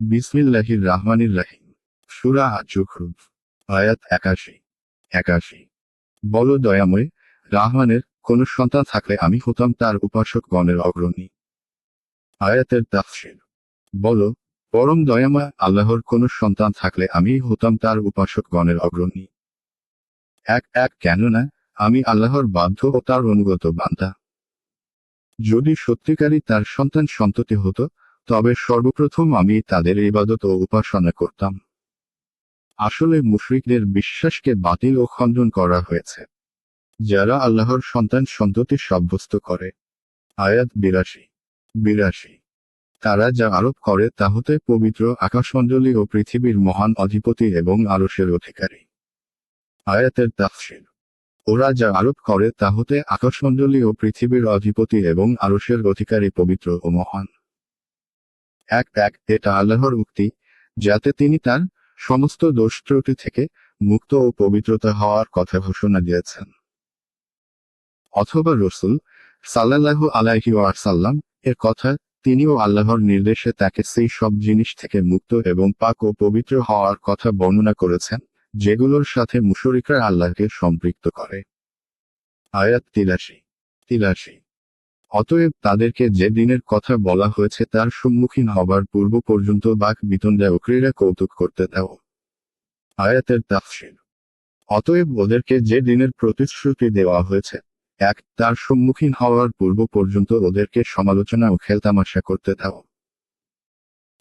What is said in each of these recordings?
বিসমিল্লাহির রাহমানির রাহিম সুরা আচুখরুফ আয়াত একাশি। একাশি। বলো দয়াময়, রাহমানের কোন সন্তান থাকলে আমি হতাম তার উপাসকগণের অগ্রণী। আয়াতের তাফসির। বলো, পরম দয়াময় আল্লাহর কোন সন্তান থাকলে আমি হতাম তার উপাসকগণের অগ্রণী। এক এক, কেননা, আমি আল্লাহর বাধ্য ও তার অনুগত বান্দা। যদি সত্যিকারই তার সন্তান সন্ততি হতো তবে সর্বপ্রথম আমি তাদের ইবাদত ও উপাসনা করতাম। আসলে মুশরিকদের বিশ্বাসকে বাতিল ও খণ্ডন করা হয়েছে। যারা আল্লাহর সন্তান সন্ততি সাব্যস্ত করে। আয়াত বিরাশি। বিরাশি। তারা যা আরোপ করে তা হতে পবিত্র আকাশমণ্ডলী ও পৃথিবীর মহান অধিপতি এবং আরশের অধিকারী। আয়াতের তাফসির। ওরা যা আরোপ করে তা হতে আকাশমণ্ডলী ও পৃথিবীর অধিপতি এবং আরশের অধিকারী পবিত্র ও মহান। এক এক এটা আল্লাহর উক্তি, যাতে তিনি তার সমস্ত দোষ ত্রুটি থেকে মুক্ত ও পবিত্রতা হওয়ার কথা ঘোষণা দিয়েছেন। অথবা রসুল সাল্লাল্লাহু আলাইহি ওয়াসাল্লাম এর কথা তিনিও আল্লাহর নির্দেশে তাকে সেই সব জিনিস থেকে মুক্ত এবং পাক ও পবিত্র হওয়ার কথা বর্ণনা করেছেন, যেগুলোর সাথে মুশরিকরা আল্লাহকে সম্পৃক্ত করে। আয়াত তিরাশি তিরাশি। অতএব তাদেরকে যে দিনের কথা বলা হয়েছে তার সম্মুখীন হবার পূর্ব পর্যন্ত বাক বিতণ্ডা ও কৌতুক করতে দাও। আয়াতের তাফসিল। অতএব ওদেরকে যে দিনের প্রতিশ্রুতি দেওয়া হয়েছে, এক, তার সম্মুখীন হওয়ার পূর্ব পর্যন্ত ওদেরকে সমালোচনা ও খেলতামাশা করতে দাও।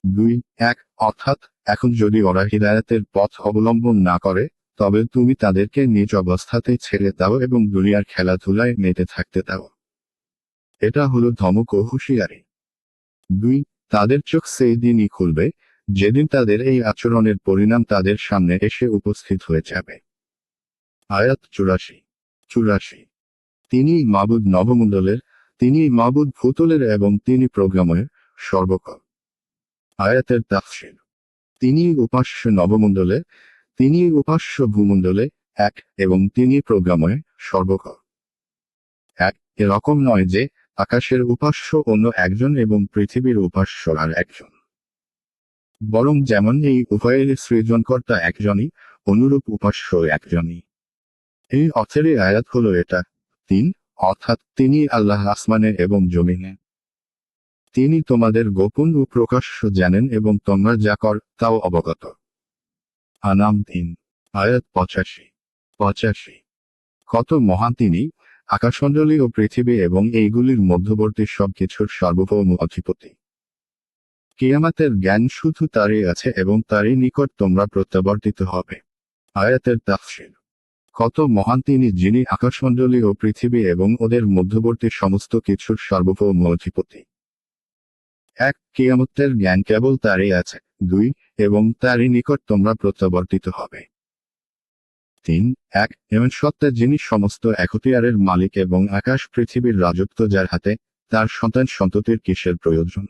দুই, এক, অর্থাৎ, এখন যদি ওরা হৃদায়তের পথ অবলম্বন না করে, তবে তুমি তাদেরকে নিজ অবস্থাতেই ছেড়ে দাও এবং দুনিয়ার খেলাধুলায় মেতে থাকতে দাও। এটা হলো ধমক ও হুঁশিয়ারি। দুই, তাদের চোখ সেই দিনই খুলবে, যেদিন তাদের এই আচরণের পরিণাম তাদের সামনে এসে উপস্থিত হয়ে যাবে। আয়াত চুরাশি চুরাশি। তিনি মাবুদ নবমণ্ডলের, তিনি মাবুদ ভূতলের এবং তিনি প্রোগ্রামের সর্বকর। আয়াতের তাফসির। তিনি উপাস্য নবমণ্ডলে, তিনি উপাস্য ভূমণ্ডলে এক এবং তিনি প্রোগ্রামে সর্বকর। এক এরকম নয় যে আকাশের উপাস্য অন্য একজন এবং পৃথিবীর উপাস্য আর একজন। বরং যেমন এই উভয়ের সৃজনকর্তা একজনই, অনুরূপ উপাস্য একজনই। এই অথেরই আয়াত হলো এটা, তিন, অর্থাৎ তিনি আল্লাহ আসমানে এবং জমিনে। তিনি তোমাদের গোপন ও প্রকাশ্য জানেন এবং তোমরা যা কর, তাও অবগত। আনাম তিন, আয়াত পঁচাশি পঁচাশি। কত মহান তিনি আকাশমণ্ডলী ও পৃথিবী এবং এইগুলির মধ্যবর্তী সবকিছুর সার্বভৌম অধিপতি। কিয়ামাতের জ্ঞান শুধু তারই আছে এবং তারই নিকট তোমরা প্রত্যাবর্তিত হবে। আয়াতের তাফসির। কত মহান তিনি যিনি আকাশমণ্ডলী ও পৃথিবী এবং ওদের মধ্যবর্তী সমস্ত কিছুর সার্বভৌম অধিপতি। এক, কিয়ামতের জ্ঞান কেবল তারই আছে। দুই, এবং তারই নিকট তোমরা প্রত্যাবর্তিত হবে। তিন, এক, এমন সত্তা যিনি সমস্ত একতিয়ারের মালিক এবং আকাশ পৃথিবীর রাজত্ব যার হাতে, তার সন্তান সন্ততির কিসের প্রয়োজন?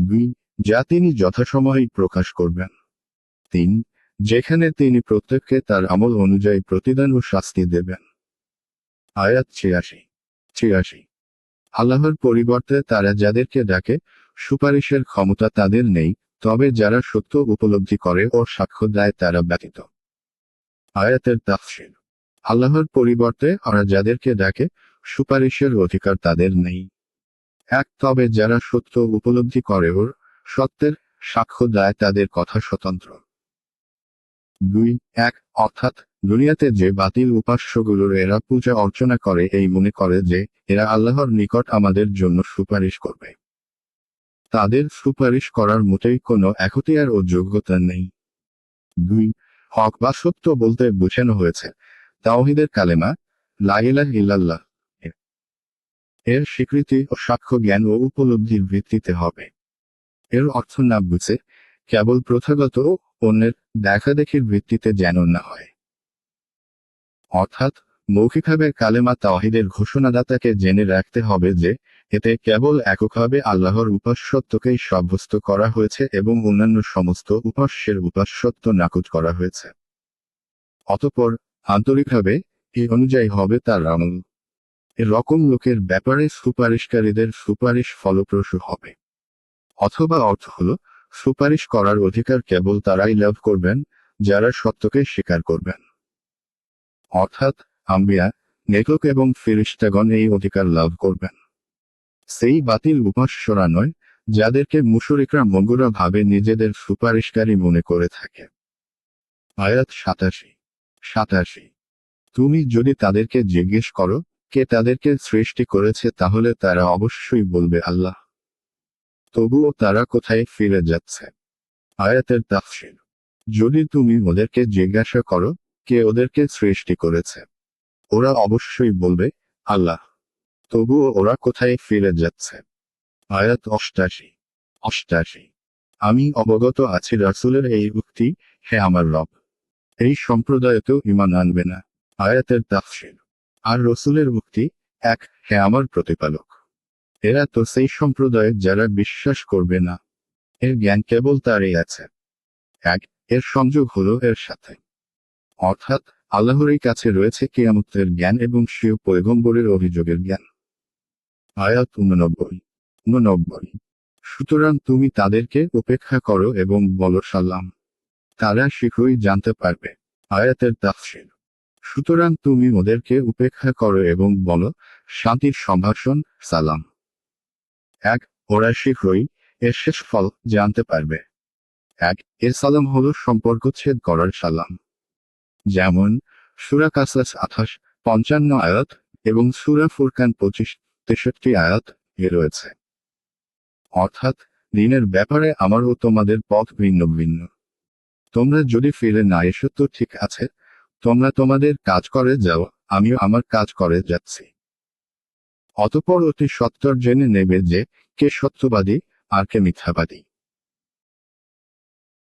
দুই, যা তিনি যথাসময়েই প্রকাশ করবেন। তিন, যেখানে তিনি প্রত্যেককে তার আমল অনুযায়ী প্রতিদান ও শাস্তি দেবেন। আয়াত ছিয়াশি ছিয়াশি। আল্লাহর পরিবর্তে তারা যাদেরকে ডাকে, সুপারিশের ক্ষমতা তাদের নেই, তবে যারা সত্য উপলব্ধি করে ও সাক্ষ্য দেয় তারা ব্যতীত। আয়াতের তাফসির। আল্লাহর পরিবর্তে ওরা যাদেরকে ডাকে, সুপারিশের অধিকার তাদের নেই। এক, তবে যারা সত্য উপলব্ধি করে ওর, সত্যের সাক্ষ্য দেয় তাদের কথা স্বতন্ত্র। দুই, এক, অর্থাৎ দুনিয়াতে যে বাতিল উপাস্যগুলোর এরা পূজা অর্চনা করে এই মনে করে যে, এরা আল্লাহর নিকট আমাদের জন্য সুপারিশ করবে। তাদের সুপারিশ করার মোটেই কোনো একতিয়ার ও যোগ্যতা নেই। দুই হক বা সত্য বলতে বুঝানো হয়েছে। তাওহিদের কালেমা লাইলাহ ইল্লাল্লাহ, এর স্বীকৃতি ও সাক্ষ্য জ্ঞান ও উপলব্ধির ভিত্তিতে হবে। এর অর্থ না বুঝে, কেবল প্রথাগত অন্যের দেখাদেখির ভিত্তিতে যেন না হয়। অর্থাৎ মৌখিকভাবে কালেমা তাওহিদের ঘোষণাদাতাকে জেনে রাখতে হবে যে, এতে কেবল এককভাবে আল্লাহর উপাস্যত্বকেই সাব্যস্ত করা হয়েছে এবং অন্যান্য সমস্ত উপাস্যের উপাস্যত্ব নাকচ করা হয়েছে। অতপর, আন্তরিকভাবে, এই অনুযায়ী হবে তার আমল। এরকম লোকের ব্যাপারে সুপারিশকারীদের সুপারিশ ফলপ্রসূ হবে। অথবা অর্থ হল, সুপারিশ করার অধিকার কেবল তারাই লাভ করবেন, যারা সত্যকে স্বীকার করবেন। অর্থাৎ আম্বিয়া নেকলক এবং ফিরিস্তাগণ এই অধিকার লাভ করবেন। সেই বাতিল উপাস্যরা নয়, যাদেরকে মুশরিকরা মঙ্গুরা ভাবে নিজেদের সুপারিশকারী মনে করে থাকে। আয়াত সাতাশি। সাতাশি। তুমি যদি তাদেরকে জিজ্ঞেস করো, কে তাদেরকে সৃষ্টি করেছে তাহলে তারা অবশ্যই বলবে আল্লাহ। তবুও তারা কোথায় ফিরে যাচ্ছে? আয়াতের তাফসির। যদি তুমি ওদেরকে জিজ্ঞাসা করো, কে ওদেরকে সৃষ্টি করেছে? ওরা অবশ্যই বলবে, আল্লাহ। তবুও ওরা কোথায় ফিরে যাচ্ছে? আয়াত অষ্টাশি। অষ্টাশি। আমি অবগত আছি রাসুলের এই উক্তি, হে আমার রব। এই সম্প্রদায়তেও ইমান আনবে না। আয়াতের তাফসির। আর রসুলের উক্তি, এক, হে আমার প্রতিপালক। এরা তো সেই সম্প্রদায় যারা বিশ্বাস করবে না। এর জ্ঞান কেবল তারই আছে। এক, এর সংযোগ হলো এর সাথে। অর্থাৎ আল্লাহরই কাছে রয়েছে কেয়ামতের জ্ঞান এবং শিও পয়গম্বরের অভিযোগের জ্ঞান। আয়াত উননব্বই। উননব্বই। সুতরাং তুমি তাদেরকে উপেক্ষা করো এবং বলো সাল্লাম, তারা শীঘ্রই জানতে পারবে। আয়াতের তাফসির। সুতরাং তুমি ওদেরকে উপেক্ষা করো এবং বলো, শান্তির সম্ভাষণ, সালাম। এক, ওরা শীঘ্রই এর শেষ ফল জানতে পারবে। এক, এর সালাম হল সম্পর্ক ছেদ করার সালাম। যেমন, সুরা কাসাস আঠাশ, পঞ্চান্ন আয়াত এবং সুরা ফুরকান পঁচিশ, তেষট্টি আয়াত এ রয়েছে। অর্থাৎ ঋণের ব্যাপারে আমারও তোমাদের পথ ভিন্ন ভিন্ন। তোমরা যদি ফিরে না এসো তো ঠিক আছে, তোমরা তোমাদের কাজ করে যাও, আমিও আমার কাজ করে যাচ্ছি। অতপর অতি সত্তর জেনে নেবে যে, কে সত্যবাদী আর কে মিথ্যাবাদী।